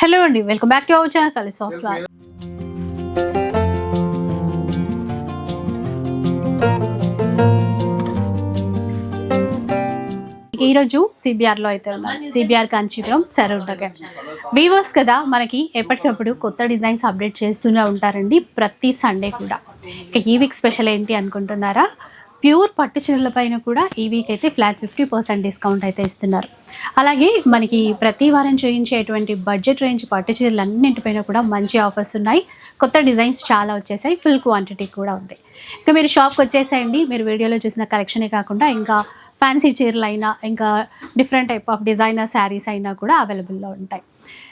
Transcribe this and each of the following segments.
Hello అండి welcome back to our channel కలిసి ఆఫ్ ఈరోజు సిబిఆర్లో అయితే ఉన్నాం. సిబిఆర్ కాంచీపురం సరూర్ దగ్గర వీవర్స్ కదా మనకి ఎప్పటికప్పుడు కొత్త డిజైన్స్ అప్డేట్ చేస్తూనే ఉంటారండి ప్రతి సండే కూడా. ఇక ఈ వీక్ స్పెషల్ ఏంటి అనుకుంటున్నారా? ప్యూర్ పట్టు చీరల పైన కూడా ఈ వీక్ అయితే ఫ్లాట్ ఫిఫ్టీ పర్సెంట్ డిస్కౌంట్ అయితే ఇస్తున్నారు. అలాగే మనకి ప్రతి వారం చేయించేటువంటి బడ్జెట్ రేంజ్ పట్టు చీరలు అన్నింటిపైన కూడా మంచి ఆఫర్స్ ఉన్నాయి. కొత్త డిజైన్స్ చాలా వచ్చేసాయి. ఫుల్ క్వాంటిటీ కూడా ఉంది. ఇంకా మీరు షాప్కి వచ్చేసేయండి. మీరు వీడియోలో చూసిన కలెక్షనే కాకుండా ఇంకా ఫ్యాన్సీ చీరలు అయినా ఇంకా different type of designer saris అయినా కూడా అవైలబుల్లో ఉంటాయి.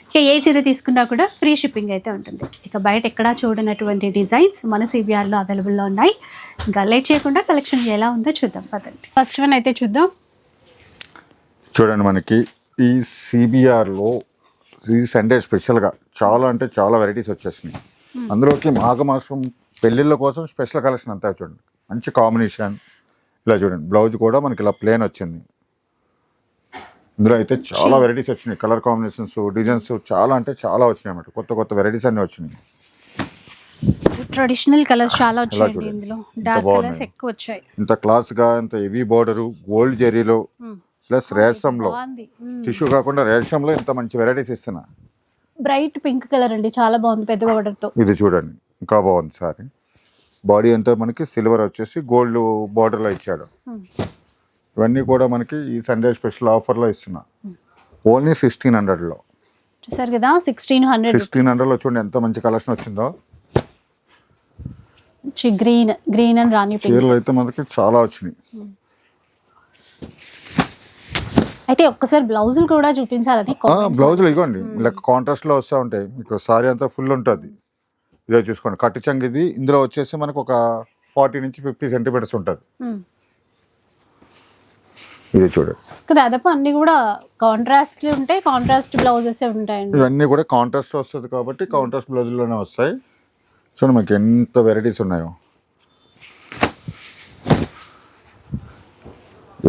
ఇక ఏ చీర తీసుకున్నా కూడా ఫ్రీ షిప్పింగ్ అయితే ఉంటుంది. ఇక బయట ఎక్కడా చూడనటువంటి డిజైన్స్ మన సిబిఆర్లో అవైలబుల్లో ఉన్నాయి. ఇంకా లేట్ చేయకుండా కలెక్షన్ ఎలా ఉందో చూద్దాం పదండి. ఫస్ట్ వన్ అయితే చూద్దాం. చూడండి మనకి ఈ సిబిఆర్లో ఈ సండే స్పెషల్గా చాలా అంటే చాలా వెరైటీస్ వచ్చేసినాయి. అందులోకి మాఘమాసం పెళ్ళిళ్ళ కోసం స్పెషల్ కలెక్షన్ అంతా చూడండి. మంచి కాంబినేషన్ ఇలా చూడండి బ్లౌజ్ కూడా మనకి ఇలా ప్లేన్ వచ్చింది. ఇందులో అయితే చాలా వెరైటీస్ వచ్చినాయి. కలర్ కాంబినేషన్స్ డిజైన్స్ చాలా అంటే చాలా వచ్చినాయి అన్నమాట. కొత్త కొత్త వెరైటీస్ అన్నీ వచ్చినాయి. ట్రెడిషనల్ కలర్స్ చాలా వచ్చాయండి చూడండి. ఇందులో. డార్క్. కలర్స్ ఎక్కువ వచ్చాయి. ఇంత క్లాస్గా ఇంత హెవీ బోర్డరు గోల్డ్ జెరీలో ప్లస్ రేషంలో. టిష్యూ కాకుండా రేషంలో ఇంత మంచి వెరైటీస్ ఇస్తున్నా. బ్రైట్ పింక్ కలర్ అండి. చాలా బాగుంది పెద్ద border తో. ఇది చూడండి. ఇంకా బాగుంది సారీ. బాడీ అంతా మనకి సిల్వర్ వచ్చేసి గోల్డ్ బార్డర్లో ఇచ్చాడు. ఇవన్నీ కూడా మనకి ఈ సండే స్పెషల్ ఆఫర్లో ఇస్తున్నా. ఓన్లీ సిక్స్టీన్ హండ్రెడ్లో చూసారు కదా సిక్స్టీన్ హండ్రెడ్ సిక్స్టీన్ హండ్రెడ్లో చూడండి ఎంత మంచి కలెక్షన్ వచ్చిందో గ్రీన్ గ్రీన్ అండ్ రాణి చీరలు అయితే మనకి చాలా వచ్చినాయి. అయితే ఒక్కసారి బ్లౌజులు కూడా చూపించాలని బ్లౌజులు ఇవ్వండి లెక్క కాంట్రాస్ట్లో వస్తూ ఉంటాయి. మీకు సారీ అంతా ఫుల్ ఉంటుంది. ఇదే చూసుకోండి. కట్టు చంగ్ ఇది ఇందులో వచ్చేసి మనకు ఒక ఫార్టీ నుంచి ఫిఫ్టీ సెంటీమీటర్స్ ఉంటుంది. ఇది చూడండి దాదాపు అన్ని కూడా కాంట్రాస్ట్ ఉంటాయి కాంట్రాస్ట్ బ్లౌజెస్ ఉంటాయండి. ఇవన్నీ కూడా కాంట్రాస్ట్ వస్తుంది కాబట్టి కాంట్రాస్ట్ బ్లౌజుల్లోనే వస్తాయి. చూడండి మీకు ఎంత వెరైటీస్ ఉన్నాయో.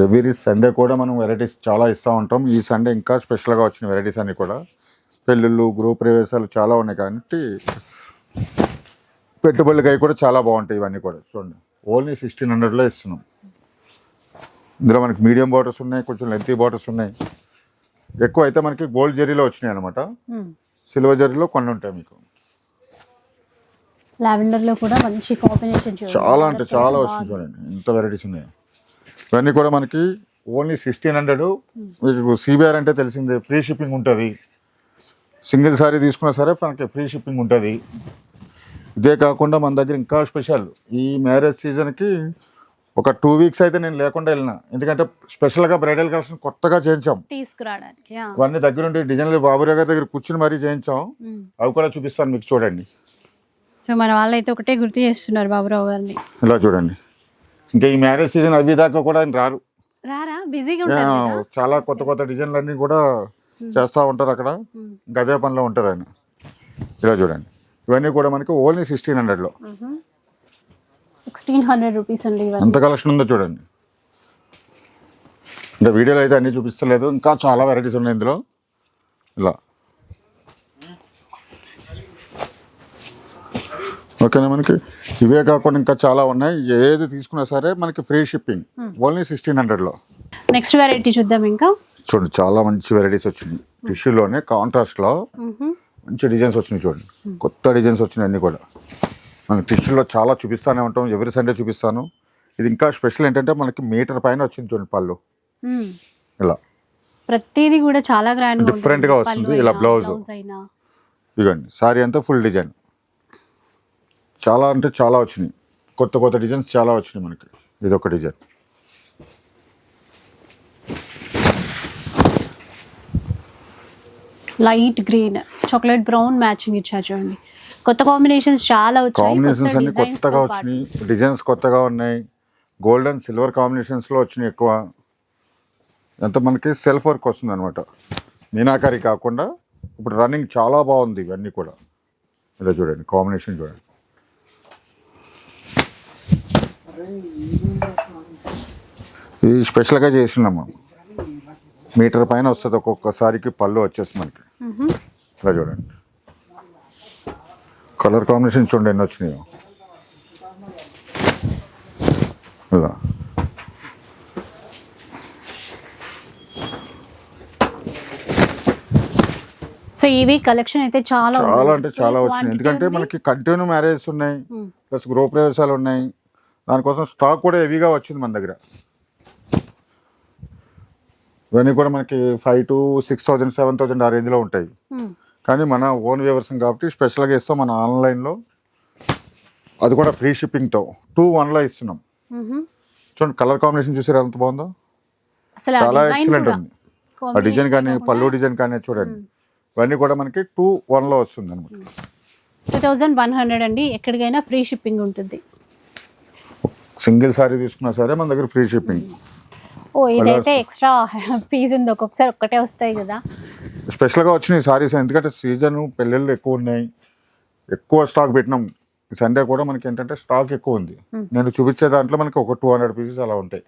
ఎవ్రీ సండే కూడా మనం వెరైటీస్ చాలా ఇస్తూ ఉంటాం. ఈ సండే ఇంకా స్పెషల్గా వచ్చిన వెరైటీస్ అన్నీ కూడా. పెళ్ళిళ్ళు గృహ ప్రవేశాలు చాలా ఉన్నాయి కాబట్టి పెట్టుబడులకి అవి కూడా చాలా బాగుంటాయి ఇవన్నీ కూడా. చూడండి. ఓన్లీ సిక్స్టీన్ హండ్రెడ్లో ఇస్తున్నాం. ఇందులో మనకి మీడియం బార్డర్స్ ఉన్నాయి కొంచెం లెంతీ బార్డర్స్ ఉన్నాయి. ఎక్కువ అయితే మనకి గోల్డ్ జరీలో వచ్చినాయి అనమాట. సిల్వర్ జరీలో కొన్ని ఉంటాయి మీకు. లావెండర్లో కూడా మంచి కాంబినేషన్ చాలా అంటే చాలా వచ్చింది చూడండి. ఎంత వెరైటీస్ ఉన్నాయి. ఇవన్నీ కూడా మనకి ఓన్లీ సిక్స్టీన్ హండ్రెడ్ మీకు సిబిఆర్ అంటే తెలిసిందే ఫ్రీ షిప్పింగ్ ఉంటుంది. సింగిల్ సారీ తీసుకున్నా సరే మనకి ఫ్రీ షిప్పింగ్ ఉంటుంది. ఇదే కాకుండా మన దగ్గర ఇంకా స్పెషల్ ఈ మ్యారేజ్ సీజన్కి ఒక టూ వీక్స్ అయితే నేను లేకుండా వెళ్ళిన. ఎందుకంటే స్పెషల్గా బ్రైడల్ కలెక్షన్ కొత్తగా చేయించాం. తీసుకురావడానికి. ఇవన్నీ దగ్గరుండి డిజైన్లు బాబురావు గారి దగ్గర కూర్చుని మరీ చేయించాం. అవి కూడా చూపిస్తాను మీకు చూడండి. సో మన వాళ్ళైతే ఒకటే గుర్తు చేస్తున్నారు బాబురావు గారిని. ఇలా చూడండి. ఇంకా ఈ మ్యారేజ్ సీజన్ అవి దాకా కూడా ఆయన రారు. రారా? బిజీగా? చాలా కొత్త కొత్త డిజైన్లు అన్నీ కూడా చేస్తూ ఉంటారు అక్కడ. ఇంకా అదే పనిలో ఉంటారు ఆయన. ఇలా చూడండి. ఇవన్నీ కూడా మనకి ఓన్లీ సిక్స్టీన్ హండ్రెడ్లో సిక్స్టీన్ హండ్రెడ్ రూపీస్ అండి ఎంత కలెక్షన్ ఉందో చూడండి. ఇంకా వీడియోలో అయితే అన్నీ చూపిస్తలేదు. ఇంకా చాలా వెరైటీస్ ఉన్నాయి ఇందులో. ఇలా. ఓకేనా మనకి? ఇవే కాకుండా ఇంకా చాలా ఉన్నాయి. ఏది తీసుకున్నా సరే మనకి ఫ్రీ షిప్పింగ్ ఓన్లీ సిక్స్టీన్ హండ్రెడ్లో నెక్స్ట్ వెరైటీ చూద్దాం ఇంకా. చూడండి చాలా మంచి వెరైటీస్ వచ్చినాయి. టిష్యూలోనే కాంట్రాస్ట్లో మంచి డిజైన్స్ వచ్చినాయి చూడండి. కొత్త డిజైన్స్ వచ్చినాయి అన్నీ కూడా. మనకి టిష్యూలో చాలా చూపిస్తానే ఉంటాం ఎవరి సండే చూపిస్తాను. ఇది ఇంకా స్పెషల్ ఏంటంటే మనకి మీటర్ పైన వచ్చింది చూడండి పళ్ళు. ఇలా. ప్రతిదీ కూడా చాలా గ్రాండ్ Different గా వస్తుంది. ఇలా. అయినా. ఇదిగోండి సారీ అంతా ఫుల్ డిజైన్ చాలా అంటే చాలా వచ్చినాయి. కొత్త కొత్త డిజైన్స్ చాలా వచ్చినాయి మనకి. ఇది ఒక design light green chocolate brown matching ఇచ్చారు చూడండి. కొత్త కాంబినేషన్స్ చాలా వచ్చాయి కాంబినేషన్స్ అన్ని కొత్తగా వచ్చినాయి. డిజైన్స్ కొత్తగా ఉన్నాయి. గోల్డ్ అండ్ సిల్వర్ కాంబినేషన్స్లో వచ్చినాయి ఎక్కువ. ఎంత మనకి సెల్ఫ్ వర్క్ వస్తుంది అనమాట మీనాకారి కాకుండా ఇప్పుడు రన్నింగ్ చాలా బాగుంది ఇవన్నీ కూడా. ఇలా చూడండి కాంబినేషన్ చూడండి. ఇది స్పెషల్గా చేసినాము. మీటర్ పైన వస్తుంది ఒక్కొక్కసారికి పళ్ళు వచ్చేసి మనకి. ఇలా చూడండి. కలర్ కాంబినేషన్ చూడండి ఎన్ని వచ్చినాయో ఇలా సో ఇవి కలెక్షన్ అయితే చాలా చాలా. అంటే చాలా వచ్చినాయి ఎందుకంటే. మనకి కంటిన్యూ మ్యారేజెస్ ఉన్నాయి Hmm. ప్లస్ గృహప్రవేశాలు ఉన్నాయి దానికోసం స్టాక్ కూడా హెవీగా వచ్చింది మన దగ్గర ఇవన్నీ కూడా మనకి five to six thousand seven thousand ఆ రేంజ్లో ఉంటాయి Hmm. కానీ మన ఓన్ వ్యూవర్స్ కాబట్టి స్పెషల్గా ఇస్తాం మన ఆన్లైన్లో. అది కూడా ఫ్రీ షిప్పింగ్తో. టూ వన్లో ఇస్తున్నాం. చూడండి కలర్ కాంబినేషన్ చూసారు? ఎంత బాగుందో? చాలా ఎక్సలెంట్. ఉంది. ఆ డిజైన్ కానీ పళ్ళు డిజైన్ కానీ చూడండి. ఇవన్నీ కూడా మనకి టూ వన్లో వస్తుంది అనమాట టూ థౌజండ్ వన్ హండ్రెడ్ అండి. ఎక్కడికైనా ఫ్రీ షిప్పింగ్ ఉంటుంది. సింగిల్ సారీ తీసుకున్నా సరే మన దగ్గర ఫ్రీ షిప్పింగ్. ఓ ఇదైతే ఎక్స్ట్రా పీస్ ఉంది ఒక్కొక్కసారి ఒక్కటే వస్తాయి కదా. స్పెషల్గా వచ్చినాయి సారీస్. ఎందుకంటే సీజన్ పెళ్ళిళ్ళు ఎక్కువ ఉన్నాయి. ఎక్కువ స్టాక్ పెట్టినాం. ఈ సండే కూడా మనకి ఏంటంటే స్టాక్ ఎక్కువ ఉంది. నేను చూపించే దాంట్లో మనకి ఒక టూ హండ్రెడ్ పీసెస్ అలా ఉంటాయి.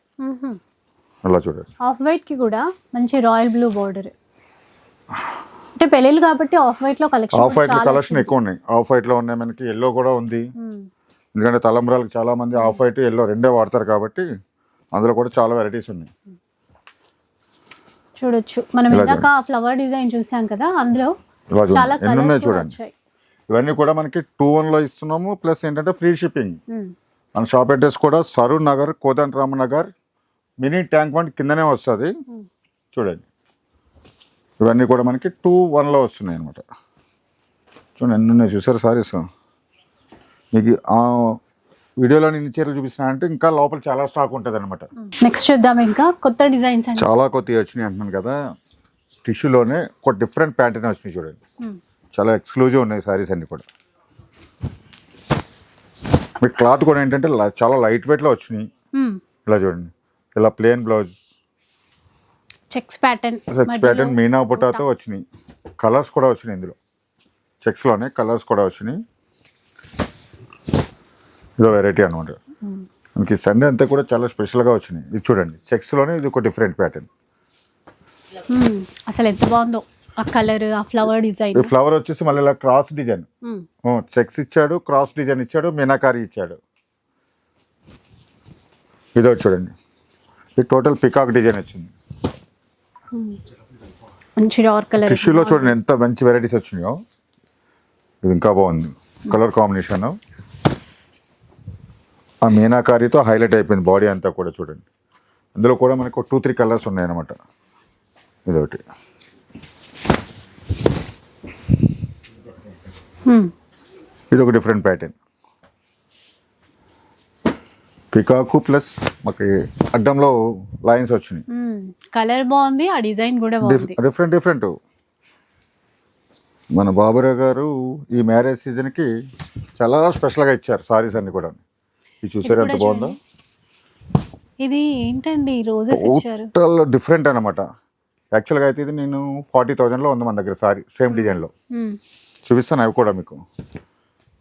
అలా చూడండి. ఆఫ్ వైట్కి కూడా మంచి రాయల్ బ్లూ బోర్డర్. అంటే పెళ్ళిళ్ళు కాబట్టి ఆఫ్ వైట్లో కలెక్షన్ ఆఫ్ వైట్ కలెక్షన్ ఎక్కువ ఉన్నాయి. ఆఫ్ వైట్లో ఉన్నాయి మనకి. ఎల్లో కూడా ఉంది. ఎందుకంటే తలంబ్రాలకు చాలా మంది ఆఫ్ వైట్ ఎల్లో రెండే వాడతారు కాబట్టి అందులో కూడా చాలా వెరైటీస్ ఉన్నాయి. చూడొచ్చు. మనం ఇందాక ఫ్లవర్ డిజైన్ చూసాం కదా అందులో చాలా చూడండి. కలర్స్ ఇవన్నీ కూడా మనకి టూ వన్లో ఇస్తున్నాము ప్లస్ ఏంటంటే ఫ్రీ షిప్పింగ్. మన షాప్ అడ్రస్ కూడా Saroor Nagar Kodandarama Nagar mini tank bund కిందనే వస్తుంది. చూడండి. ఇవన్నీ కూడా మనకి టూ వన్లో వస్తున్నాయి అనమాట చూడండి ఎన్ని ఉన్నాయి చూసారు సారీస్. మీకు వీడియోలో నేను చీరలు చూపిస్తున్నా అంటే ఇంకా లోపల చాలా స్టాక్ ఉంటుంది అనమాట నెక్స్ట్ చూద్దాం ఇంకా. కొత్త డిజైన్స్ చాలా కొత్తవి వచ్చినాయి అంటున్నాను కదా. టిష్యూలోనే ఒక డిఫరెంట్ ప్యాటర్న్ వచ్చినాయి చూడండి. చాలా ఎక్స్క్లూజివ్ ఉన్నాయి సారీస్ అన్ని కూడా. మీకు క్లాత్ కూడా ఏంటంటే చాలా లైట్ వెయిట్లో వచ్చినాయి. ఇలా చూడండి. ఇలా ప్లేన్ బ్లౌజ్ చెక్స్ ప్యాటర్న్ సెక్స్ ప్యాటర్న్ మీనా బుటాతో వచ్చినాయి. కలర్స్ కూడా వచ్చినాయి ఇందులో. చెక్స్లోనే కలర్స్ కూడా వచ్చినాయి. ఇదో వెరైటీ అనమాట మనకి సండే అంతా కూడా చాలా స్పెషల్గా వచ్చినాయి. ఇది చూడండి. చెక్స్లోనే ఇది ఒక డిఫరెంట్ ప్యాటర్న్ అసలు ఎంత బాగుందో. ఆ కలర్ ఆ ఫ్లవర్ డిజైన్ ఈ ఫ్లవర్ వచ్చేసి మళ్ళీ ఇలా క్రాస్ డిజైన్ చెక్స్ ఇచ్చాడు క్రాస్ డిజైన్ ఇచ్చాడు మీనాకారి ఇచ్చాడు. ఇదో చూడండి. ఇది టోటల్ పికాక్ డిజైన్ వచ్చింది. మంచి డార్క్ కలర్ టిష్యూలో చూడండి ఎంత మంచి వెరైటీస్ వచ్చినాయో. ఇది ఇంకా బాగుంది. కలర్ కాంబినేషన్ ఆ మీనాకారితో హైలైట్ అయిపోయింది బాడీ అంతా కూడా చూడండి. అందులో కూడా మనకు టూ త్రీ కలర్స్ ఉన్నాయన్నమాట. ఇదొకటి. ఇది ఒక డిఫరెంట్ ప్యాటర్న్. పికాకు ప్లస్ మాకు అడ్డంలో లైన్స్ వచ్చినాయి. కలర్ బాగుంది ఆ డిజైన్ కూడా బాగుంది. Different different. మన బాబురావు గారు ఈ మ్యారేజ్ సీజన్కి చాలా స్పెషల్గా ఇచ్చారు సారీస్ అన్ని కూడా ఇది చూసారు ఎంత బాగుందో? ఇది ఏంటండి? రోజెస్ ఇచ్చారు టోటల్ డిఫరెంట్ అనమాట యాక్చువల్గా అయితే ఇది నేను ఫార్టీ థౌజండ్లో ఉంది మన దగ్గర సారీ సేమ్ డిజైన్లో. చూపిస్తాను అవి కూడా మీకు.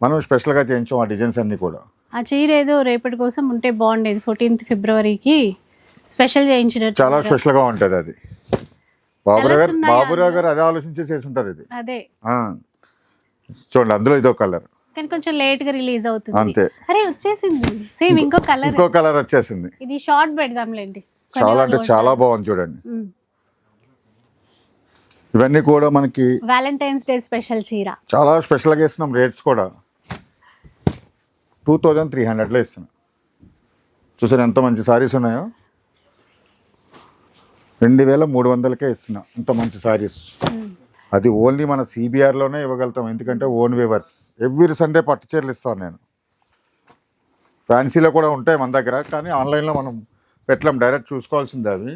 మనం స్పెషల్గా చేయించాం ఆ డిజైన్స్ అన్నీ కూడా. ఆ చీర ఏదో రేపటి కోసం ఉంటే బాగుండేది. ఫోర్టీన్త్ ఫిబ్రవరికి స్పెషల్ చేయించినట్టు చాలా స్పెషల్గా ఉంటుంది అది. బాబురావు గారు బాబురావు గారు అదే ఆలోచించి చేసి ఉంటారు ఇది. అదే. ఆ. చూడండి అందులో ఇదో కలర్. కానీ కొంచెం లేట్గా రిలీజ్ అవుతుంది. అంతే. అరే వచ్చేసింది. సేమ్ ఇంకో కలర్ ఇంకో కలర్ వచ్చేసింది. ఇది షార్ట్ పెడదాంలేండి. చాలా అంటే చాలా బాగుంది చూడండి. ఇవన్నీ కూడా మనకి వ్యాలంటైన్స్ డే స్పెషల్ చీర. చాలా స్పెషల్గా ఇస్తున్నాం రేట్స్ కూడా. టూ థౌజండ్ త్రీ హండ్రెడ్లో ఇస్తున్నాం చూసారు ఎంత మంచి సారీస్ ఉన్నాయో? రెండు వేల మూడు వందలకే ఇస్తున్నాం ఇంత మంచి సారీస్ అది ఓన్లీ మన సిబిఆర్లోనే ఇవ్వగలుగుతాం. ఎందుకంటే ఓన్ వేవర్స్ ఎవ్రీ సండే పట్టు చీరలు ఇస్తాను నేను. ఫ్యాన్సీలో కూడా ఉంటాయి మన దగ్గర కానీ ఆన్లైన్లో మనం పెట్టలేం. డైరెక్ట్ చూసుకోవాల్సిందే అవి.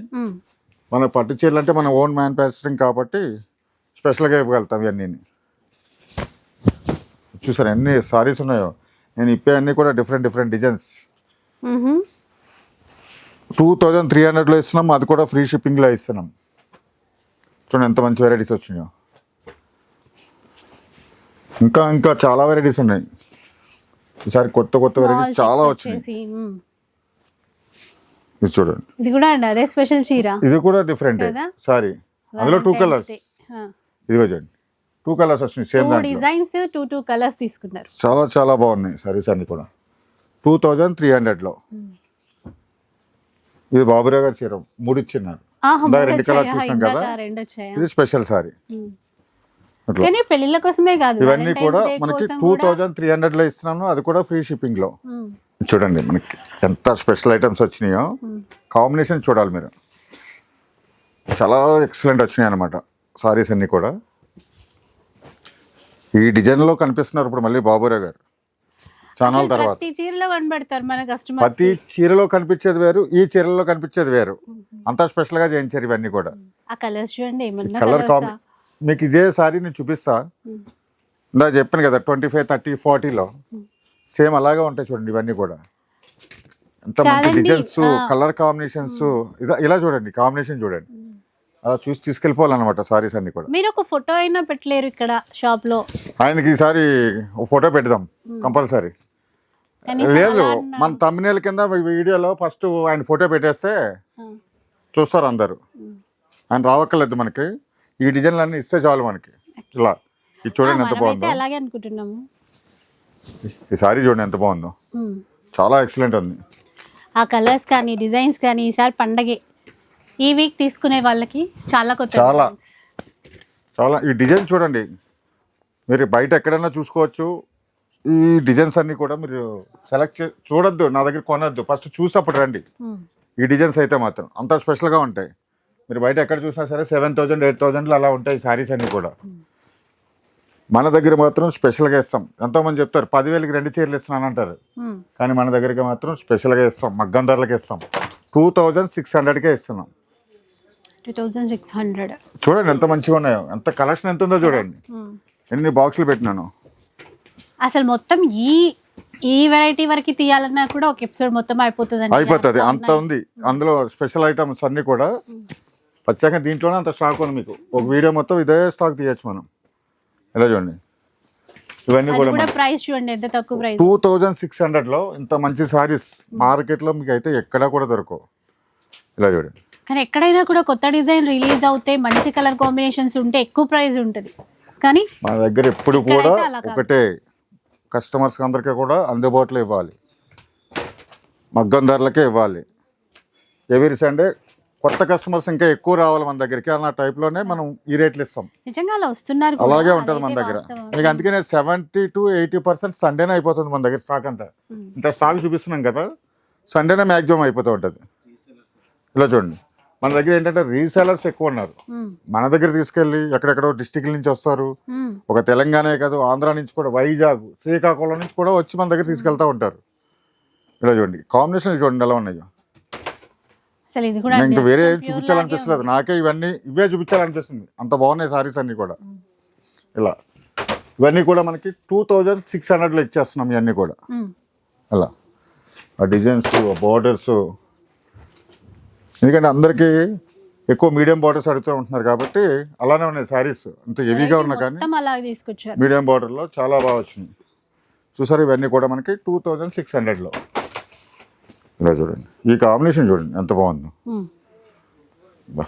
మన పట్టు చీరలు అంటే మన ఓన్ మ్యానుఫ్యాక్చరింగ్ కాబట్టి స్పెషల్గా ఇవ్వగలుగుతాం ఇవన్నీ. చూసారు ఎన్ని సారీస్ ఉన్నాయో? నేను ఇప్పే అన్నీ కూడా different different designs. Two thousand three హండ్రెడ్లో ఇస్తున్నాం. అది కూడా ఫ్రీ షిప్పింగ్లో ఇస్తున్నాం. చూడండి ఎంత మంచి వెరైటీస్ వచ్చినాయో. ఇంకా ఇంకా చాలా వెరైటీస్ ఉన్నాయి. ఈసారి కొత్త కొత్త వెరైటీస్ చాలా వచ్చేసి, మ్మ్. ఇది చూడండి. ఇది కూడా అండి అదే స్పెషల్ చీర. ఇది కూడా డిఫరెంట్? సారీ అందులో టూ కలర్స్. ఇదిగో చూడండి. టూ కలర్స్ వచ్చినాయి same designs two two colours తీసుకున్నారు. చాలా చాలా బాగున్నాయి సారీస్ అన్ని కూడా. టూ థౌజండ్ త్రీ హండ్రెడ్లో ఇది బాబురావు గారి చీర మూడు మూడు రెండు కలర్స్ వచ్చాయా? చూసినాం కదా. వచ్చాయా? ఇది స్పెషల్ సారీ. కానీ పెళ్ళిళ్ళ కోసమే కాదు. ఇవన్నీ కూడా మనకి టూ థౌజండ్ త్రీ హండ్రెడ్లో ఇస్తున్నాను. అది కూడా ఫ్రీ షిప్పింగ్లో ఉమ్. చూడండి మనకి ఎంత స్పెషల్ ఐటమ్స్ వచ్చినాయో. కాంబినేషన్ చూడాలి మీరు. చాలా ఎక్సలెంట్ వచ్చినాయి అనమాట సారీస్ అన్నీ కూడా. ఈ డిజైన్లో కనిపిస్తున్నారు ఇప్పుడు మళ్ళీ బాబురావు గారు. ఛానల్ తర్వాత. ప్రతి చీరలో కనిపించేది వేరు ఈ చీరలో కనిపించేది వేరు. అంత స్పెషల్గా చేయించారు ఇవన్నీ కూడా. కలర్ మీకు ఇదే సారీ నేను చూపిస్తా. ఇందా చెప్పాను కదా ట్వంటీ ఫైవ్ థర్టీ ఫార్టీలో సేమ్ అలాగే ఉంటాయి చూడండి ఇవన్నీ కూడా. ఎంత మంచి డిజైన్స్. కలర్ కాంబినేషన్స్ ఇలా ఇలా చూడండి కాంబినేషన్ చూడండి. అలా చూసి తీసుకెళ్ళిపోవాలన్నమాట సారీస్ అన్ని కూడా. మీరు ఒక ఫోటో అయినా పెట్టలేరు ఇక్కడ షాప్లో ఆయనకి ఈసారి ఫోటో పెడదాం కంపల్సరీ. లేదు మన తమ్మినేల కింద వీడియోలో ఫస్ట్ ఆయన ఫోటో పెట్టేస్తే. చూస్తారు అందరు. ఆయన రావక్కర్లేదు మనకి. ఈ డిజైన్లు అన్నీ ఇస్తే చాలు మనకి. ఇలా. ఇది చూడండి ఎంత బాగుందో. అలాగే అనుకుంటున్నాము. ఈ సారీ చూడండి ఎంత బాగుందో. చాలా ఎక్సలెంట్ ఉంది ఆ కలర్స్ కానీ డిజైన్స్ కానీ ఈసారి పండగే. ఈ వీక్ తీసుకునే వాళ్ళకి చాలా కొత్త చాలా. చాలా. ఈ డిజైన్ చూడండి. మీరు బయట ఎక్కడైనా చూసుకోవచ్చు. ఈ డిజైన్స్ అన్నీ కూడా మీరు సెలెక్ట్ చే చూడొద్దు నా దగ్గర కొనొద్దు. ఫస్ట్ చూసి అప్పుడు రండి. ఈ డిజైన్స్ అయితే మాత్రం అంత స్పెషల్గా ఉంటాయి. మీరు బయట ఎక్కడ చూసినా సరే సెవెన్ థౌజండ్ ఎయిట్ థౌజండ్లో అలా ఉంటాయి శారీస్ అన్నీ కూడా. మన దగ్గర మాత్రం స్పెషల్గా ఇస్తాం. ఎంతోమంది చెప్తారు పదివేలకి రెండు చీరలు ఇస్తున్నాను అంటారు. కానీ మన దగ్గరికి మాత్రం స్పెషల్గా ఇస్తాం మగ్గం ధరలకి ఇస్తాం. టూ థౌజండ్ సిక్స్ హండ్రెడ్కే ఇస్తున్నాం. చూడండి ఎంత మంచిగా ఉన్నాయో ఎంత కలెక్షన్ ఎంత ఉందో చూడండి. ఎన్ని బాక్సులు పెట్టినాను. అసలు మొత్తం ఈ ఈ వెరైటీ వరకు తీయాలన్నా కూడా ఒక ఎపిసోడ్ మొత్తం అయిపోతుంది. అయిపోతుంది అంత ఉంది. అందులో స్పెషల్ ఐటమ్స్ అన్నీ కూడా ప్రత్యేకంగా దీంట్లోనే అంత స్టాక్ ఉంది మీకు. ఒక వీడియో మొత్తం ఇదే స్టాక్ తీయచ్చు మనం. ఇలా చూడండి? ఇవన్నీ కూడా ప్రైస్ చూడండి ఎంత తక్కువ ప్రైస్ టూ థౌజండ్ సిక్స్ హండ్రెడ్లో ఇంత మంచి సారీస్ మార్కెట్లో మీకు అయితే ఎక్కడా కూడా దొరకవు. ఇలా చూడండి. కానీ ఎక్కడైనా కూడా కొత్త డిజైన్ రిలీజ్ అవుతే మంచి కలర్ కాంబినేషన్స్ ఉంటే ఎక్కువ ప్రైస్ ఉంటుంది. కానీ మన దగ్గర ఎప్పుడు కూడా. ఒకటే కస్టమర్స్ అందరికీ కూడా అందుబాటులో ఇవ్వాలి. మగ్గం ధరలకే ఇవ్వాలి. ఎవరి సండే కొత్త కస్టమర్స్ ఇంకా ఎక్కువ రావాలి మన దగ్గరికి అన్న టైప్లోనే మనం ఈ రేట్లు ఇస్తాం. నిజంగా అలా వస్తున్నారు కూడా. అలాగే ఉంటుంది మన దగ్గర. మీకు అందుకనే సెవెంటీ టు ఎయిటీ పర్సెంట్ సండేనే అయిపోతుంది మన దగ్గర స్టాక్ అంతా. ఇంత స్టాక్ చూపిస్తున్నాం కదా సండేనే మ్యాక్సిమం అయిపోతూ ఉంటుంది. ఇలా చూడండి. మన దగ్గర ఏంటంటే రీసెలర్స్ ఎక్కువ ఉన్నారు. మన దగ్గర తీసుకెళ్ళి ఎక్కడెక్కడో డిస్టిక్ నుంచి వస్తారు. ఒక తెలంగాణే కాదు ఆంధ్ర నుంచి కూడా వైజాగ్ శ్రీకాకుళం నుంచి కూడా వచ్చి మన దగ్గర తీసుకెళ్తా ఉంటారు. ఇలా చూడండి. కాంబినేషన్ చూడండి ఎలా ఉన్నాయో. అసలు ఇది కూడా ఇంకా వేరే చూపించాలనిపిస్తలేదు. నాకే ఇవన్నీ ఇవే చూపించాలనిపిస్తుంది. అంత బాగున్నాయి సారీస్ అన్నీ కూడా. ఇలా. ఇవన్నీ కూడా మనకి టూ థౌజండ్ సిక్స్ హండ్రెడ్లో ఇచ్చేస్తున్నాం ఇవన్నీ కూడా. అలా. ఆ డిజైన్స్ ఆ బార్డర్స్ ఎందుకంటే అందరికీ ఎక్కువ మీడియం బార్డర్స్ అడుగుతూ ఉంటున్నారు కాబట్టి అలానే ఉన్నాయి శారీస్ అంత హెవీగా ఉన్నా కానీ మీడియం బార్డర్లో చాలా బాగా వచ్చినాయి. చూసారు ఇవన్నీ కూడా మనకి టూ థౌజండ్ సిక్స్ హండ్రెడ్లో ఇలా చూడండి. ఈ కాంబినేషన్ చూడండి ఎంత బాగుందో. బా.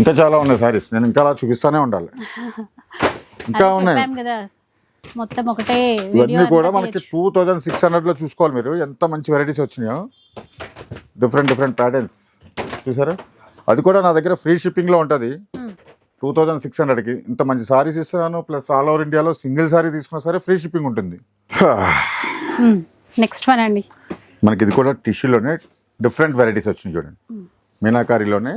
ఇంకా చాలా ఉన్నాయి సారీస్ నేను ఇంకా అలా చూపిస్తానే ఉండాలి. ఇంకా ఉన్నాయి. మొత్తం ఒకటే ఇవన్నీ కూడా మనకి టూ థౌజండ్ సిక్స్ హండ్రెడ్లో చూసుకోవాలి మీరు. ఎంత మంచి వెరైటీస్ వచ్చినాయో. డిఫరెంట్ డిఫరెంట్ ప్యాటర్న్స్ చూసారా? అది కూడా నా దగ్గర ఫ్రీ షిప్పింగ్లో ఉంటుంది. టూ థౌజండ్ సిక్స్ హండ్రెడ్కి ఇంత మంచి సారీస్ ఇస్తున్నాను. ప్లస్ ఆల్ ఓవర్ ఇండియాలో సింగిల్ సారీ తీసుకున్నా సరే ఫ్రీ షిప్పింగ్ ఉంటుంది. నెక్స్ట్ వన్ అండి. మనకి ఇది కూడా టిష్యూలోనే డిఫరెంట్ వెరైటీస్ వచ్చినాయి చూడండి. మీనాకారిలోనే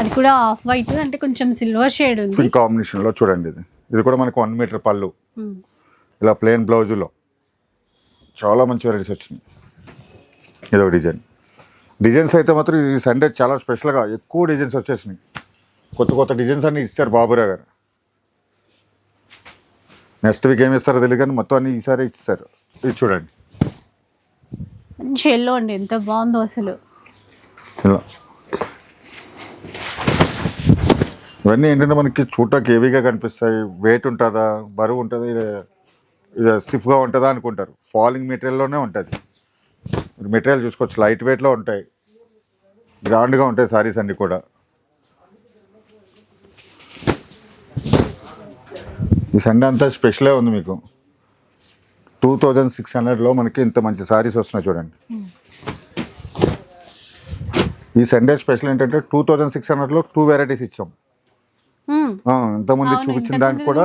అది కూడా ఆఫ్ వైట్ అంటే కొంచెం సిల్వర్ షేడ్ ఉంది. కాంబినేషన్లో చూడండి ఇది. ఇది కూడా మనకి వన్ మీటర్ పళ్ళు. ఇలా ప్లెయిన్ బ్లౌజులో చాలా మంచి వెరైటీస్ వచ్చినాయి. ఇదొక డిజైన్. డిజైన్స్ అయితే మాత్రం ఈ సండే చాలా స్పెషల్గా ఎక్కువ డిజైన్స్ వచ్చేసినాయి. కొత్త కొత్త డిజైన్స్ అన్ని ఇస్తారు బాబురావు గారు. నెక్స్ట్ వీక్ ఏమి ఇస్తారో తెలియదు కానీ మొత్తం అన్ని ఈసారి ఇస్తారు ఇది చూడండి. మంచి ఎల్లో అండి ఎంత బాగుందో అసలు. ఇలా. ఇవన్నీ ఏంటంటే మనకి చూడటానికి హెవీగా కనిపిస్తాయి. వెయిట్ ఉంటుందా? బరువు ఉంటుందా? ఇది స్టిఫ్గా ఉంటుందా అనుకుంటారు. ఫాలింగ్ మెటీరియల్లోనే ఉంటుంది. మీరు మెటీరియల్ చూసుకోవచ్చు. లైట్ వెయిట్లో ఉంటాయి. గ్రాండ్గా ఉంటాయి సారీస్ అన్నీ కూడా. ఈ సండే అంతా స్పెషలే ఉంది మీకు. టూ థౌజండ్ సిక్స్ హండ్రెడ్లో మనకి ఇంత మంచి సారీస్ వస్తున్నాయి చూడండి. ఈ సండే స్పెషల్ ఏంటంటే టూ థౌజండ్ సిక్స్ హండ్రెడ్లో టూ వెరైటీస్ ఇచ్చాం. ఇంతకుముందు చూపించిన దానికి కూడా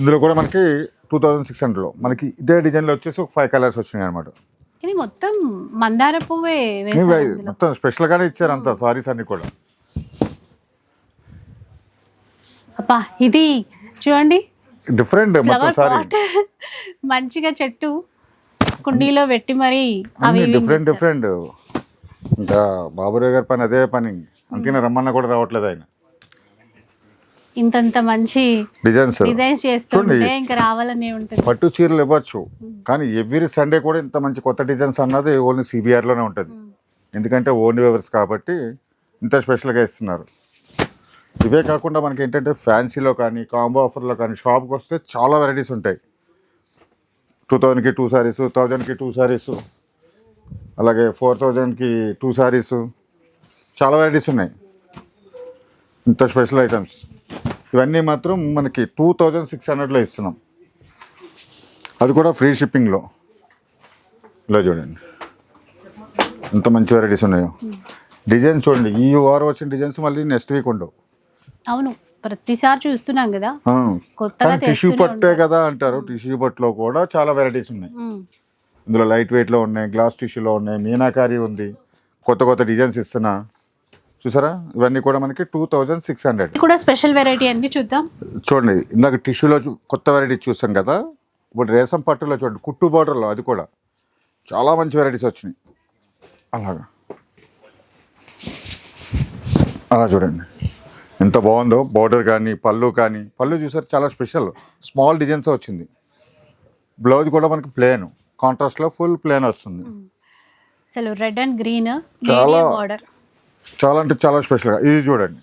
ఇందులో కూడా మనకి టూ థౌజండ్ సిక్స్ హండ్రెడ్లో మనకి ఇదే డిజైన్లో వచ్చేసి ఒక ఫైవ్ కలర్స్ వచ్చినాయి అనమాట ఇది మొత్తం మందార పువ్వే. మొత్తం స్పెషల్గానే ఇచ్చారు అంత సారీస్ అన్ని కూడా. అబ్బా ఇది చూడండి డిఫరెంట్ మంచిగా చెట్టు కుండీలో పెట్టి మరి అవి డిఫరెంట్ డిఫరెంట్. ఇంకా బాబురావు గారి పని అదే పని. అందుకనే రమ్మన్నా కూడా రావట్లేదు ఆయన. ఇంతంత మంచి డిజైన్స్. డిజైన్స్ చేస్తుంటే ఇంకా రావాలని ఉంటుంది. పట్టు చీరలు ఇవ్వచ్చు. కానీ ఎవ్రీ సండే కూడా ఇంత మంచి కొత్త డిజైన్స్ అన్నది ఓన్లీ సిబిఆర్లోనే ఉంటుంది. ఎందుకంటే ఓన్ వేవర్స్ కాబట్టి ఇంత స్పెషల్గా ఇస్తున్నారు. ఇవే కాకుండా మనకి ఏంటంటే ఫ్యాన్సీలో కానీ కాంబో ఆఫర్లో కానీ షాప్కి వస్తే చాలా వెరైటీస్ ఉంటాయి. టూ థౌజండ్కి టూ సారీస్ థౌజండ్కి టూ సారీస్ అలాగే ఫోర్ థౌజండ్కి టూ సారీస్ చాలా వెరైటీస్ ఉన్నాయి. ఇంత స్పెషల్ ఐటమ్స్. ఇవన్నీ మాత్రం మనకి టూ థౌజండ్ సిక్స్ హండ్రెడ్లో ఇస్తున్నాం. అది కూడా ఫ్రీ షిప్పింగ్లో. ఇలా చూడండి. ఎంత మంచి వెరైటీస్ ఉన్నాయో. డిజైన్స్ చూడండి. ఈ వారం వచ్చిన డిజైన్స్ మళ్ళీ నెక్స్ట్ వీక్ ఉండవు. అవును ప్రతిసారి చూస్తున్నాం కదా. కొత్తగా టిష్యూ పట్టే కదా అంటారు. టిష్యూ పట్టులో కూడా చాలా వెరైటీస్ ఉన్నాయి. ఇందులో లైట్ వెయిట్లో ఉన్నాయి గ్లాస్ టిష్యూలో ఉన్నాయి మీనాకారి ఉంది కొత్త కొత్త డిజైన్స్ ఇస్తున్నా. చూసారా? ఇవన్నీ కూడా మనకి టూ థౌజండ్ సిక్స్ హండ్రెడ్ కూడా స్పెషల్ వెరైటీ అన్ని చూద్దాం. చూడండి ఇందాక టిష్యూలో కొత్త వెరైటీ చూసాం కదా? ఇప్పుడు రేసం పట్టులో చూడండి కుట్టు బార్డర్లో అది కూడా. చాలా మంచి వెరైటీస్ వచ్చినాయి. అలాగా. అలా చూడండి. ఎంత బాగుందో బార్డర్ కానీ పళ్ళు కానీ. పళ్ళు చూసారు చాలా స్పెషల్ స్మాల్ డిజైన్స్ వచ్చింది. బ్లౌజ్ కూడా మనకి ప్లేన్ కాంట్రాస్ట్లో ఫుల్ ప్లేన్ వస్తుంది. అసలు రెడ్ అండ్ గ్రీన్ చాలా- బార్డర్ చాలా అంటే చాలా స్పెషల్గా ఇది చూడండి.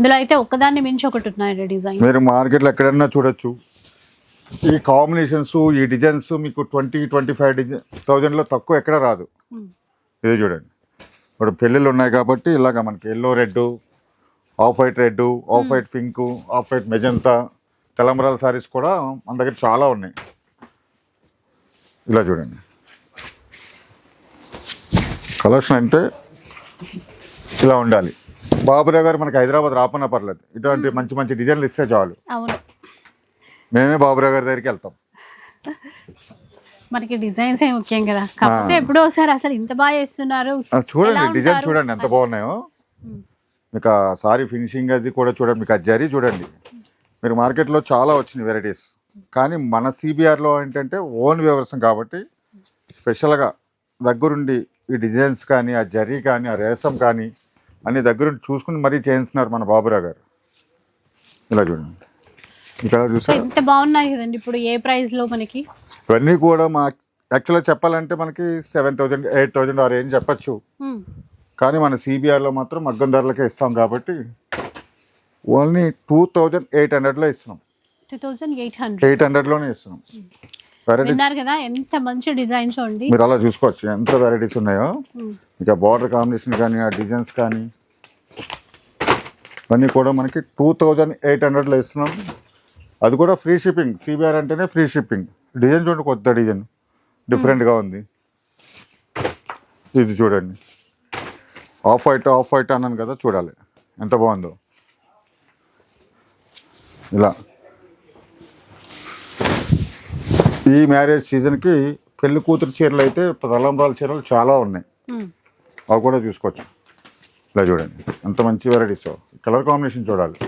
ఇందులో అయితే ఒక్కదాన్ని మించి ఒకటి ఉన్నాయి డిజైన్ మీరు మార్కెట్లో ఎక్కడన్నా చూడొచ్చు. ఈ కాంబినేషన్స్ ఈ డిజైన్స్ మీకు ట్వంటీ ట్వంటీ ఫైవ్ డిజైన్ థౌజండ్లో తక్కువ ఎక్కడ రాదు. ఇది చూడండి. ఇప్పుడు పెళ్ళిళ్ళు ఉన్నాయి కాబట్టి ఇలాగ మనకి yellow red off white red off white pink off white magenta తెలంబరాల saris కూడా మన దగ్గర చాలా ఉన్నాయి. ఇలా చూడండి. కలెక్షన్ అంటే ఇలా ఉండాలి. బాబురావు గారు మనకి హైదరాబాద్ రాపన్నా పర్లేదు. ఇటువంటి మంచి మంచి డిజైన్లు ఇస్తే చాలు. మేమే బాబురావు గారి దగ్గరికి వెళ్తాం. మనకి డిజైన్స్ ఏ ముఖ్యం కదా? కాకపోతే ఎప్పుడో ఒకసారి అసలు ఇంత బాగా చేస్తున్నారు. చూడండి డిజైన్? చూడండి ఎంత బాగున్నాయో. మీకు ఆ సారీ ఫినిషింగ్ అది కూడా చూడండి మీకు ఆ జరీ చూడండి. మీరు మార్కెట్లో చాలా వచ్చినాయి వెరైటీస్. కానీ మన సిబిఆర్లో ఏంటంటే ఓన్ వ్యవసాయం కాబట్టి స్పెషల్గా దగ్గరుండి ఈ డిజైన్స్ కానీ ఆ జరీ కానీ ఆ రేసం కానీ అన్ని దగ్గరుండి చూసుకుని మరీ చేయించున్నారు మన బాబురావు గారు. ఇలా చూడండి. ఇక్కడ చూసారా? ఎంత బాగున్నాయి కదండి ఇప్పుడు ఏ ప్రైస్లో మనకి? ఇవన్నీ కూడా మా యాక్చువల్గా చెప్పాలంటే మనకి సెవెన్ థౌజండ్ ఎయిట్ థౌజండ్ ఆ రేంజ్ చెప్పచ్చు. కానీ మన సిబిఆర్లో మాత్రం మగ్గం ధరలకే ఇస్తాం కాబట్టి ఓన్లీ టూ థౌజండ్ ఎయిట్ హండ్రెడ్లో ఇస్తున్నాం. Two thousand eight hundred. Eight హండ్రెడ్లోనే ఇస్తున్నాం. విన్నారు కదా ఎంత మంచి డిజైన్ చూడండి. మీరు అలా చూసుకోవచ్చు. ఎంత వెరైటీస్ ఉన్నాయో. ఇక బార్డర్ కాంబినేషన్ కానీ ఆ డిజైన్స్ కానీ. ఇవన్నీ కూడా మనకి టూ థౌజండ్ ఎయిట్ హండ్రెడ్లో ఇస్తున్నాం. అది కూడా ఫ్రీ షిప్పింగ్. సిబిఆర్ అంటేనే ఫ్రీ షిప్పింగ్. డిజైన్ చూడండి కొత్త డిజైన్. డిఫరెంట్గా ఉంది. ఇది చూడండి. ఆఫ్ వైట్ ఆఫ్ వైట్ అన్నాను కదా చూడాలి. ఎంత బాగుందో. ఇలా. ఈ మ్యారేజ్ సీజన్కి పెళ్ళి కూతురు చీరలు అయితే తలంబ్రాల చీరలు చాలా ఉన్నాయి. అవి కూడా చూసుకోవచ్చు. ఇలా చూడండి. ఎంత మంచి వెరైటీస్ కలర్ కాంబినేషన్ చూడాలి.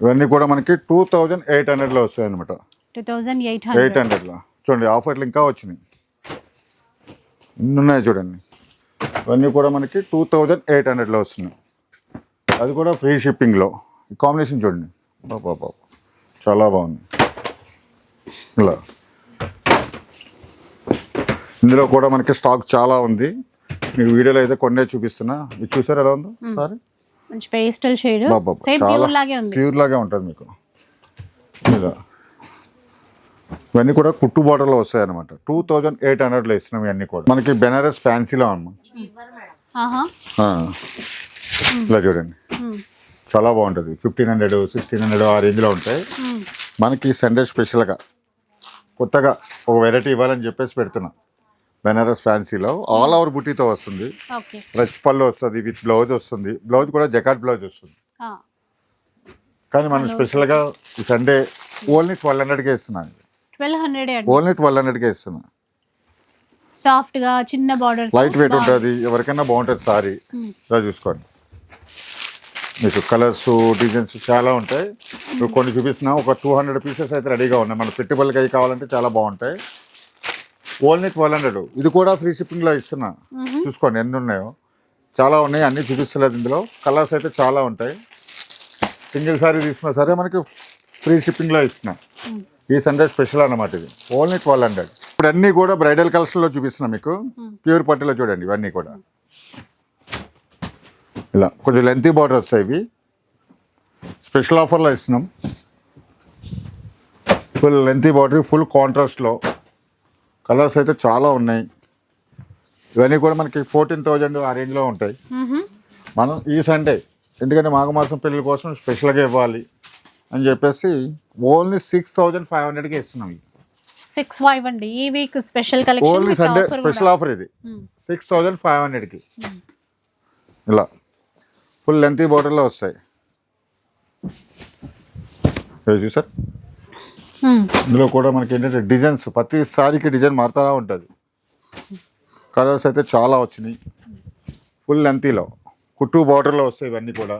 ఇవన్నీ కూడా మనకి టూ థౌజండ్ ఎయిట్ హండ్రెడ్లో వస్తాయి అనమాట two thousand eight eight hundred హండ్రెడ్లో. చూడండి ఆఫర్లు ఇంకా వచ్చినాయి. ఇన్ని ఉన్నాయి చూడండి. ఇవన్నీ కూడా మనకి టూ థౌజండ్ ఎయిట్ హండ్రెడ్లో వస్తున్నాయి. అది కూడా ఫ్రీ షిప్పింగ్లో. కాంబినేషన్ చూడండి. బాబా బాబా చాలా బాగుంది. ఇలా. ఇందులో కూడా మనకి స్టాక్ చాలా ఉంది. మీకు వీడియోలో అయితే కొన్నే చూపిస్తున్నా. ఇది చూసారు ఎలా ఉందో? సారీ. మంచి పేస్టల్ షేడ్. సేమ్ ప్యూర్ లాగే ఉంది. ప్యూర్ లాగే ఉంటుంది మీకు. ఇవన్నీ కూడా కుట్టు బార్డర్లో వస్తాయి అనమాట టూ థౌజండ్ ఎయిట్ హండ్రెడ్లో ఇస్తున్నాం ఇవన్నీ కూడా. మనకి బెనారస్ ఫ్యాన్సీలో ఆ. ఇలా చూడండి. చాలా బాగుంటుంది. ఫిఫ్టీన్ హండ్రెడ్ సిక్స్టీన్ హండ్రెడ్ ఆ రేంజ్లో ఉంటాయి. మనకి సండే స్పెషల్గా కొత్తగా ఒక వెరైటీ ఇవ్వాలని చెప్పేసి పెడుతున్నా. బెనారస్ ఫ్యాన్సీలో ఆల్ ఓవర్ బుటీతో వస్తుంది. రచ్ పళ్ళు వస్తుంది విత్ బ్లౌజ్ వస్తుంది. బ్లౌజ్ కూడా జకాట్ బ్లౌజ్ వస్తుంది. కానీ మనం స్పెషల్గా ఈ సండే ఓన్లీ ట్వెల్వ్ హండ్రెడ్కే ఇస్తున్నాను ట్వెల్వ్ హండ్రెడ్ అండి. ఓన్లీ ట్వెల్వ్ హండ్రెడ్కే ఇస్తున్నా. సాఫ్ట్గా చిన్న బార్డర్ లైట్ వెయిట్ ఉంటుంది. ఎవరికైనా బాగుంటుంది సారీ. ఇలా చూసుకోండి. మీకు కలర్స్ డిజైన్స్ చాలా ఉంటాయి. ఇప్పుడు కొన్ని చూపిస్తున్నా. ఒక టూ హండ్రెడ్ పీసెస్ అయితే రెడీగా ఉన్నాయి. మన పెట్టుబడికి అవి కావాలంటే చాలా బాగుంటాయి. Only twelve hundred. ఇది కూడా ఫ్రీ షిప్పింగ్లో ఇస్తున్నా. చూసుకోండి ఎన్ని ఉన్నాయో. చాలా ఉన్నాయి అన్నీ చూపిస్తలేదు ఇందులో. కలర్స్ అయితే చాలా ఉంటాయి. సింగిల్ సారీ తీసుకున్నా సరే మనకి ఫ్రీ షిప్పింగ్లో ఇస్తున్నా. ఈ సండే స్పెషల్ అన్నమాట ఇది. Only twelve hundred. ఇప్పుడు అన్నీ కూడా బ్రైడల్ కలర్స్లో చూపిస్తున్నా మీకు. ప్యూర్ పట్టులో చూడండి ఇవన్నీ కూడా. ఇలా కొంచెం లెంతీ బార్డర్ వస్తాయి ఇవి. స్పెషల్ ఆఫర్లో ఇస్తున్నాం. ఫుల్ లెంతీ బార్డర్ ఫుల్ కాంట్రాస్ట్లో కలర్స్ అయితే చాలా ఉన్నాయి. ఇవన్నీ కూడా మనకి ఫోర్టీన్ థౌజండ్ ఆ రేంజ్లో ఉంటాయి. మనం ఈ సండే ఎందుకంటే మాఘమాసం పెళ్ళిళ్ళ కోసం స్పెషల్గా ఇవ్వాలి అని చెప్పేసి ఓన్లీ సిక్స్ థౌజండ్ ఫైవ్ హండ్రెడ్కి ఇస్తున్నాం. సిక్స్ ఫైవ్ అండి ఈ week special only Sunday collection special offer ఇది. సిక్స్ థౌజండ్ ఫైవ్ హండ్రెడ్కి ఇలా. ఫుల్ లెంతీ బార్డర్లో వస్తాయి. చూసారు? ఇందులో కూడా మనకి ఏంటంటే డిజైన్స్ ప్రతి సారీకి డిజైన్ మారుతూ ఉంటుంది. కలర్స్ అయితే చాలా వచ్చినాయి. ఫుల్ లెంతీలో కుట్టు బార్డర్లో వస్తాయి ఇవన్నీ కూడా.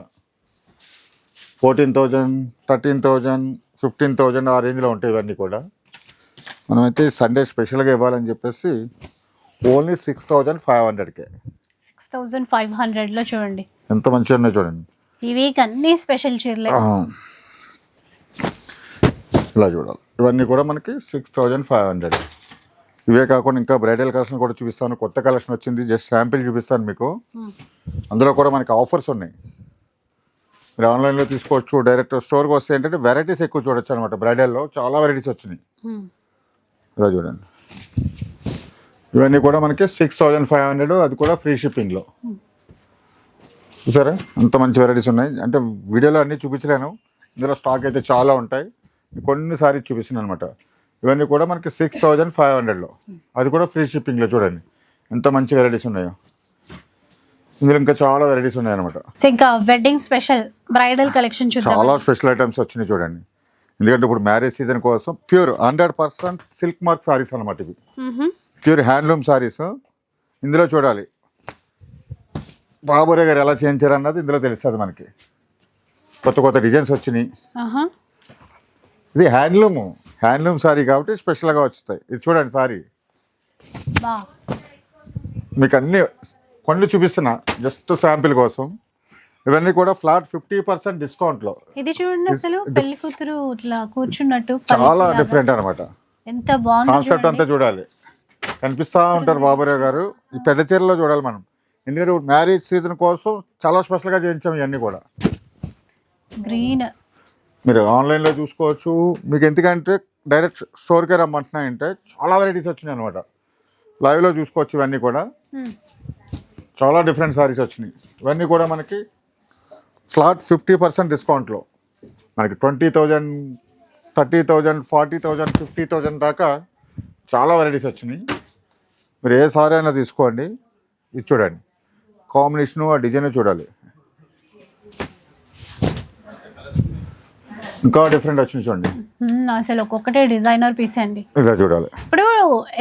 Fourteen thousand thirteen thousand fifteen thousand ఆ రేంజ్లో ఉంటాయి ఇవన్నీ కూడా. మనమైతే సండే స్పెషల్గా ఇవ్వాలని చెప్పేసి ఓన్లీ సిక్స్ థౌజండ్ ఫైవ్ హండ్రెడ్కే సిక్స్ థౌజండ్ ఫైవ్ హండ్రెడ్లో చూడండి. ఎంత మంచిగా ఉన్నాయో చూడండి. ఈ వీక్ అన్ని స్పెషల్ చీరలే. ఇలా చూడాలి. ఇవన్నీ కూడా మనకి సిక్స్ థౌజండ్ ఫైవ్ హండ్రెడ్ ఇవే కాకుండా ఇంకా బ్రైడల్ కలెక్షన్ కూడా చూపిస్తాను. కొత్త కలెక్షన్ వచ్చింది. జస్ట్ శాంపిల్ చూపిస్తాను మీకు. అందులో కూడా మనకి ఆఫర్స్ ఉన్నాయి. మీరు ఆన్లైన్లో తీసుకోవచ్చు డైరెక్ట్ స్టోర్కి వస్తే ఏంటంటే వెరైటీస్ ఎక్కువ చూడొచ్చు అనమాట బ్రైడల్లో చాలా వెరైటీస్ వచ్చినాయి. ఇలా చూడండి. ఇవన్నీ కూడా మనకి సిక్స్ థౌజండ్ ఫైవ్ హండ్రెడ్ అది కూడా ఫ్రీ షిప్పింగ్లో చూసారా? అంత మంచి వెరైటీస్ ఉన్నాయి. అంటే వీడియోలో అన్నీ చూపించలేను. ఇందులో స్టాక్ అయితే చాలా ఉంటాయి. కొన్ని సారీస్ చూపిస్తున్నాను అనమాట ఇవన్నీ కూడా మనకి సిక్స్ థౌజండ్ ఫైవ్ హండ్రెడ్లో అది కూడా ఫ్రీ షిప్పింగ్లో చూడండి. ఎంత మంచి వెరైటీస్ ఉన్నాయో. ఇందులో ఇంకా చాలా వెరైటీస్ ఉన్నాయన్నమాట. సో ఇంకా వెడ్డింగ్ స్పెషల్ బ్రైడల్ కలెక్షన్ చాలా స్పెషల్ ఐటమ్స్ వచ్చినాయి చూడండి. ఎందుకంటే ఇప్పుడు మ్యారేజ్ సీజన్ కోసం pure hundred percent silk mark saris అనమాట ఇవి. ప్యూర్ హ్యాండ్లూమ్ సారీస్ ఇందులో చూడాలి. బాబురే గారు ఎలా చేయించారు అన్నది ఇందులో తెలుస్తుంది మనకి. కొత్త కొత్త డిజైన్స్ వచ్చినాయి. ఇది హ్యాండ్లూమ్. హ్యాండ్లూమ్ సారీ కాబట్టి స్పెషల్గా వస్తాయి ఇది చూడండి సారీ. మీకు అన్ని కొన్ని చూపిస్తున్నా జస్ట్ శాంపిల్ కోసం. ఇవన్నీ కూడా ఫ్లాట్ ఫిఫ్టీ పర్సెంట్ డిస్కౌంట్లో. ఇది చూడండి అసలు పెళ్ళి కూతురు ఇట్లా కూర్చున్నట్టు చాలా. డిఫరెంట్ అనమాట ఎంత బాగుంది కాన్సెప్ట్ అంతా చూడాలి. కనిపిస్తూ ఉంటారు బాబురావు గారు. ఈ పెద్ద చీరలో చూడాలి మనం. ఎందుకంటే మ్యారేజ్ సీజన్ కోసం చాలా స్పెషల్గా చేయించాం ఇవన్నీ కూడా. గ్రీన్. మీరు ఆన్లైన్లో చూసుకోవచ్చు. మీకు ఎందుకంటే డైరెక్ట్ స్టోర్కే రమ్మంటున్నాయంటే చాలా వెరైటీస్ వచ్చినాయి అనమాట లైవ్లో చూసుకోవచ్చు ఇవన్నీ కూడా. చాలా డిఫరెంట్ సారీస్ వచ్చినాయి. ఇవన్నీ కూడా మనకి ఫ్లాట్ ఫిఫ్టీ పర్సెంట్ డిస్కౌంట్లో మనకి twenty thousand thirty thousand forty thousand fifty thousand దాకా చాలా వెరైటీస్ వచ్చినాయి. మీరు ఏ సారీ అయినా తీసుకోండి. ఇది చూడండి. కాంబినేషను ఆ డిజైన్ చూడాలి. ఇంకా డిఫరెంట్ వచ్చింది చూడండి. అసలు ఒక్కొక్కటే డిజైనర్ పీస్ అండి. ఇలా చూడాలి. ఇప్పుడు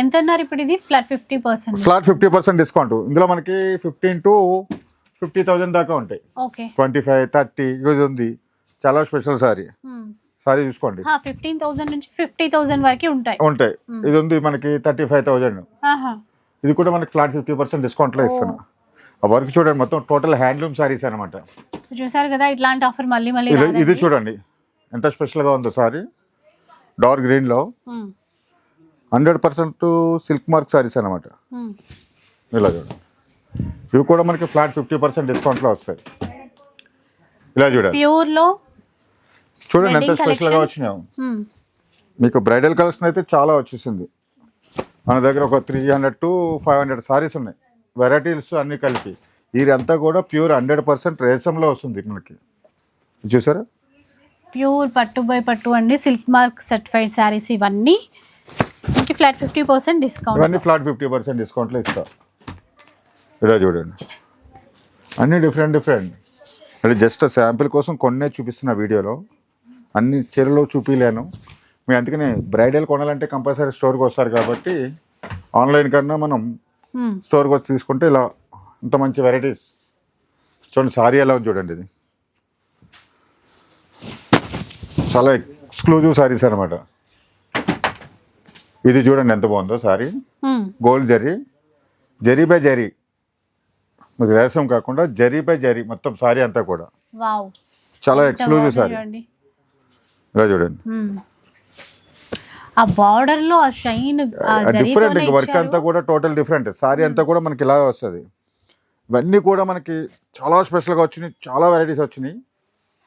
ఎంత అన్నారు ఇప్పుడు ఇది? Flat fifty percent flat fifty percent discount ఇందులో మనకి ఫిఫ్టీన్ టు ఫిఫ్టీ థౌజండ్ దాకా ఉంటాయి. ఓకే. ట్వంటీ ఫైవ్ థర్టీ ఇది ఉంది. చాలా స్పెషల్ సారీ సారీ చూసుకోండి. ఫిఫ్టీన్ థౌసండ్ నుంచి ఫిఫ్టీ థౌసండ్ వరకు ఉంటాయి. ఉంటాయి. ఇది ఉంది మనకి థర్టీ ఫైవ్ థౌజండ్ ఆహా. ఇది కూడా మనకి ఫ్లాట్ ఫిఫ్టీ పర్సెంట్ డిస్కౌంట్లో ఇస్తున్నాం. ఆ వర్క్ చూడండి మొత్తం టోటల్ హ్యాండ్లూమ్ సారీస్ అనమాట చూసారు కదా ఇట్లాంటి ఆఫర్ మళ్ళీ మళ్ళీ. ఇది చూడండి. ఎంత స్పెషల్గా ఉందో సారీ? డార్క్ గ్రీన్లో. Hundred percent silk mark saris అనమాట. ఇలా చూడండి. ఇవి కూడా మనకి ఫ్లాట్ ఫిఫ్టీ పర్సెంట్ డిస్కౌంట్లో వస్తాయి. ఇలా చూడండి. చూడండి ఎంత స్పెషల్గా మ్మ్. మీకు బ్రైడల్ కలెక్షన్ అయితే చాలా వచ్చేసింది. మన దగ్గర ఒక three hundred to five hundred saris ఉన్నాయి. వెరైటీస్ అన్నీ కలిపి. ఇదంతా కూడా ప్యూర్ హండ్రెడ్ పర్సెంట్ రేసంలో వస్తుంది మనకి. చూసారా? ప్యూర్ పట్టు బై పట్టు అండి. సిల్క్ మార్క్ సర్టిఫైడ్ శారీస్ ఇవన్నీ. ఇంక ఫ్లాట్ ఫిఫ్టీ పర్సెంట్ డిస్కౌంట్. ఇవన్నీ ఫ్లాట్ ఫిఫ్టీ పర్సెంట్ డిస్కౌంట్లో ఇస్తా. ఇలా చూడండి. అన్నీ డిఫరెంట్ డిఫరెంట్. అది జస్ట్ శాంపిల్ కోసం కొన్నే చూపిస్తున్న వీడియోలో. అన్ని చీరలు చూపించలేను మీ అందుకని బ్రైడల్ కొనాలంటే కంపల్సరీ స్టోర్కి వస్తారు కాబట్టి ఆన్లైన్ కన్నా మనం స్టోర్కి వచ్చి తీసుకుంటే ఇలా ఇంత మంచి వెరైటీస్. చూడండి సారీ ఎలా చూడండి ఇది. చాలా ఎక్స్క్లూజివ్ సారీస్ అనమాట ఇది చూడండి ఎంత బాగుందో sorry. Gold zari. Zari by zari. మీకు రేసం కాకుండా జరీ బై జరీ మొత్తం సారీ అంతా కూడా. చాలా ఎక్స్క్లూజివ్ సారీ. చూడండి. ఇలా చూడండి. మ్మ్. ఆ బార్డర్లో ఆ షైన్ డిఫరెంట్ వర్క్ అంతా కూడా టోటల్ డిఫరెంట్ సారీ అంతా కూడా మనకి ఇలాగే వస్తుంది. ఇవన్నీ కూడా మనకి చాలా స్పెషల్గా వచ్చినాయి. చాలా వెరైటీస్ వచ్చినాయి.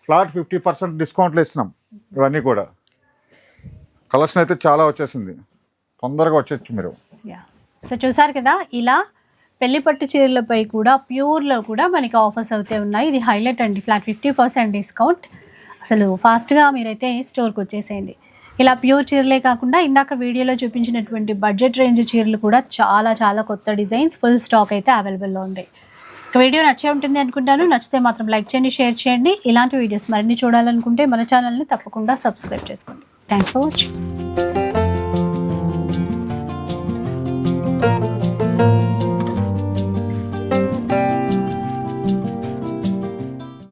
ఫ్లాట్ ఫిఫ్టీ పర్సెంట్ డిస్కౌంట్లు ఇస్తున్నాం. ఇవన్నీ కూడా. కలెక్షన్ అయితే చాలా వచ్చేసింది. తొందరగా వచ్చేచ్చు మీరు. సో చూసారు కదా ఇలా పెళ్ళి పట్టు చీరలపై కూడా ప్యూర్లో కూడా మనకి ఆఫర్స్ అయితే ఉన్నాయి. ఇది హైలైట్ అండి. ఫ్లాట్ ఫిఫ్టీ పర్సెంట్ డిస్కౌంట్ అసలు ఫాస్ట్గా మీరైతే స్టోర్కి వచ్చేసేయండి. ఇలా ప్యూర్ చీరలే కాకుండా ఇందాక వీడియోలో చూపించినటువంటి బడ్జెట్ రేంజ్ చీరలు కూడా చాలా చాలా కొత్త డిజైన్స్ ఫుల్ స్టాక్ అయితే అవైలబుల్లో ఉంది. వీడియో నచ్చే ఉంటుంది అనుకుంటాను. నచ్చితే మాత్రం లైక్ చేయండి షేర్ చేయండి. ఇలాంటి వీడియోస్ మరిన్ని చూడాలనుకుంటే మన ఛానల్ని తప్పకుండా సబ్స్క్రైబ్ చేసుకోండి. Thanks for watching